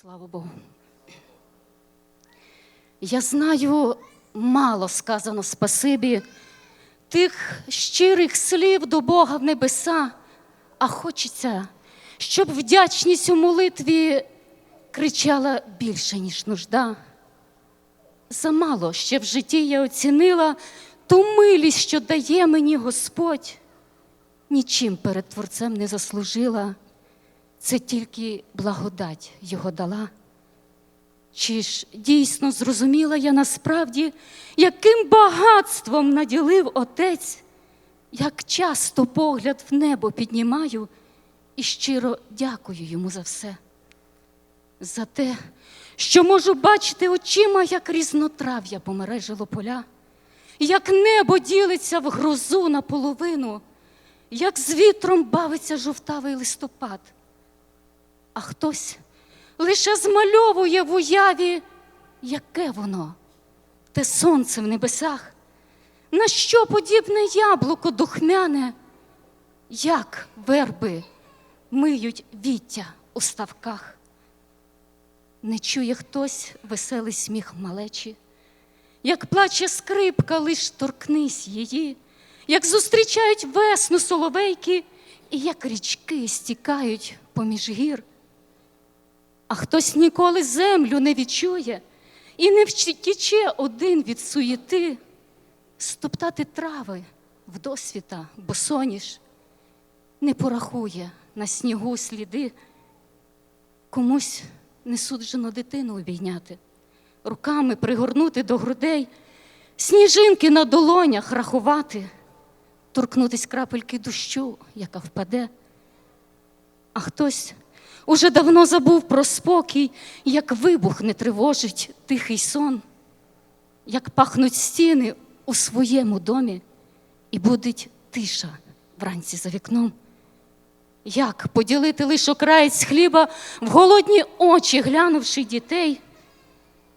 Слава Богу. Я знаю, мало сказано спасибі тих щирих слів до Бога в небеса, а хочеться, щоб вдячність у молитві кричала більше, ніж нужда. Замало ще в житті я оцінила ту милість, що дає мені Господь. Нічим перед Творцем не заслужила, це тільки благодать його дала. Чи ж дійсно зрозуміла я насправді, яким багатством наділив Отець, як часто погляд в небо піднімаю і щиро дякую йому за все, за те, що можу бачити очима, як різнотрав'я помережило поля, як небо ділиться в грозу наполовину, як з вітром бавиться жовтавий листопад, а хтось лише змальовує в уяві, яке воно, те сонце в небесах, на що подібне яблуко духмяне, як верби миють віття у ставках. Не чує хтось веселий сміх малечі, як плаче скрипка, лиш торкнись її, як зустрічають весну соловейки, і як річки стікають поміж гір. А хтось ніколи землю не відчує і не втіче один від суєти, стоптати трави в досвіта, бо соніш не порахує на снігу сліди, комусь не суджено дитину обійняти, руками пригорнути до грудей, сніжинки на долонях рахувати, торкнутись крапельки дощу, яка впаде, а хтось уже давно забув про спокій, як вибух не тривожить тихий сон, як пахнуть стіни у своєму домі, і буде тиша вранці за вікном. Як поділити лише окраєць хліба в голодні очі, глянувши дітей,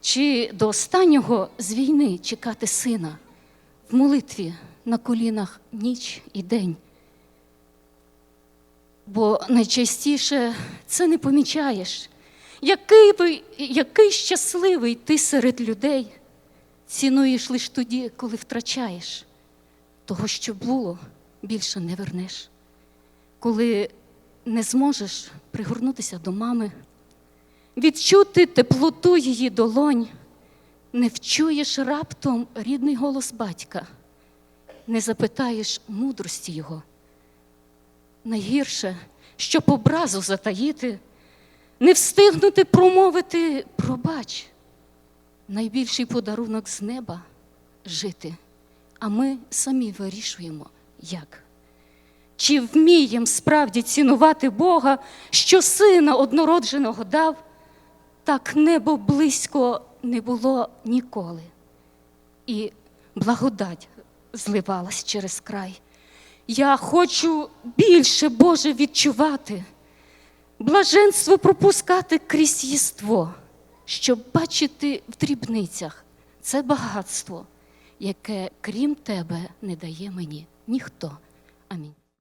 чи до останнього з війни чекати сина в молитві на колінах ніч і день? Бо найчастіше це не помічаєш. Який, би, який щасливий ти серед людей, цінуєш лише тоді, коли втрачаєш. Того, що було, більше не вернеш. Коли не зможеш пригорнутися до мами, відчути теплоту її долонь, не вчуєш раптом рідний голос батька, не запитаєш мудрості його. Найгірше, щоб образу затаїти, не встигнути промовити пробач. Найбільший подарунок з неба жити, а ми самі вирішуємо, як. Чи вмієм справді цінувати Бога, що сина однородженого дав, так небо близько не було ніколи, і благодать зливалась через край. Я хочу більше, Боже, відчувати, блаженство пропускати крізь єство, щоб бачити в дрібницях це багатство, яке крім тебе не дає мені ніхто. Амінь.